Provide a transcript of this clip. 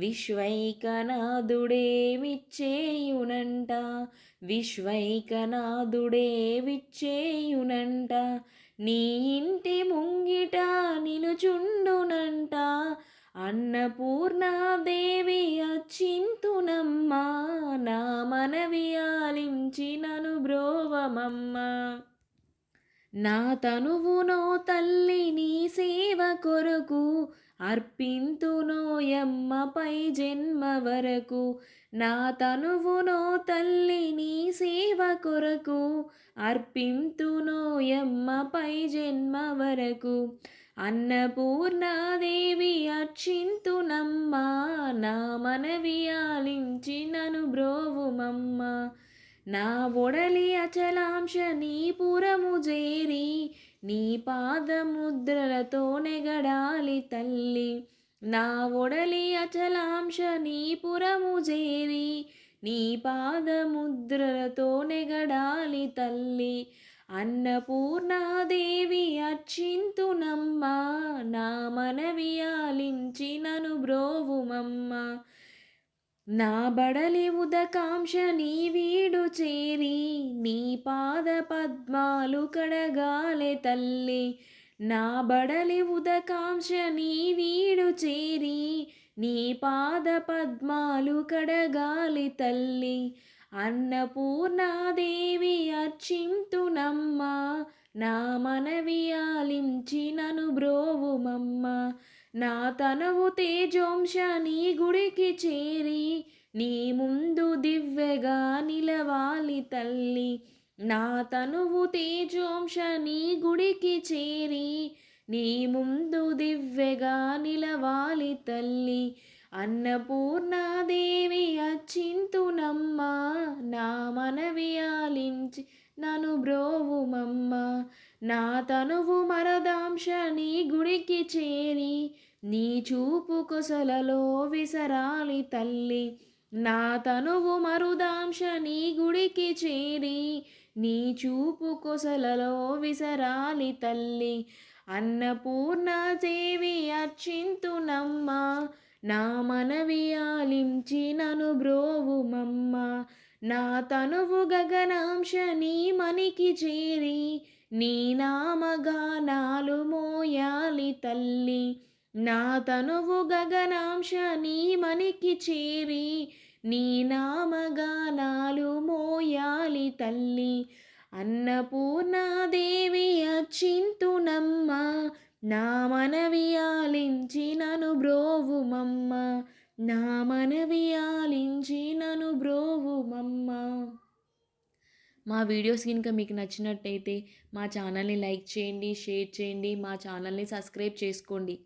విశ్వైకనాథుడేమిచ్చేయునంట? విచ్చేయునంట విచ్చేయునంట నీ ఇంటి ముంగిట నిలుచుండునంట. అన్నపూర్ణాదేవి అచ్చింతునమ్మా. నా మనవి ఆలించినను బ్రోవమమ్మ. నా తనువునో తల్లి నీ సేవ కొరకు అర్పింతునోయమ్మపై జన్మ వరకు. నా తనువునో తల్లి నీ సేవ కొరకు అర్పింతునోయమ్మపై జన్మ వరకు. అన్నపూర్ణాదేవి అర్చింతునమ్మా నా మనవి ఆలించినను బ్రోవుమమ్మా బ్రోవుమమ్మ. నా ఒడలి అచలాంశ నీ పురము చేరి నీ పాదముద్రలతో నెగడాలి తల్లి. నా ఒడలి అచలాంశ నీ పురము చేరి నీ పాదముద్రలతో నెగడాలి తల్లి. అన్నపూర్ణాదేవి అర్చింతునమ్మ నా మనవి ఆలించినను బ్రోవుమమ్మ. నా బడలి ఉదకాంక్ష నీ వీడు చేరి నీ పాద పద్మాలు కడగాలే తల్లి. నా బడలి ఉదకాంక్ష నీ వీడు చేరి నీ పాద పద్మాలు కడగాలి తల్లి. అన్నపూర్ణాదేవి అర్చింతునమ్మ నా మనవి ఆలించినను బ్రోవుమమ్మ. నా తనవు తేజోంశ నీ గుడికి చేరి నీ ముందు దివ్యగా నిలవాలి తల్లి. నా తనువు తేజోంశ నీ గుడికి చేరి నీ ముందు దివ్యగా నిలవాలి తల్లి. అన్నపూర్ణాదేవి అచ్చింతునమ్మ నా మనవి ఆలించి నను బ్రోవు నా తనువు మరదాంశ నీ గుడికి చేరి నీ చూపు కొసలలో విసరాలి తల్లి. నా తనువు మరుదాంశ నీ గుడికి చేరి నీ చూపు కొసలలో విసరాలి తల్లి. అన్నపూర్ణ దేవి అర్చింతునమ్మ నా మనవి ఆలించి నను బ్రోవుమమ్మ. నా తనువు గగనాంశ నీ మనికి చేరి నీ నామగానాలు మోయాలి తల్లి. నా తనువు గగనాంశ నీ మనికి చేరి నీ నామగానాలు మోయాలి తల్లి. అన్నపూర్ణాదేవి అచ్చింతునమ్మ నా మనవి ఆలించి నను బ్రోవుమమ్మ. నా మనవి ఆలించి నను బ్రోవుమమ్మ మా వీడియోస్ కనుక మీకు నచ్చినట్టయితే మా ఛానల్ని లైక్ చేయండి షేర్ చేయండి మా ఛానల్ని సబ్స్క్రైబ్ చేసుకోండి.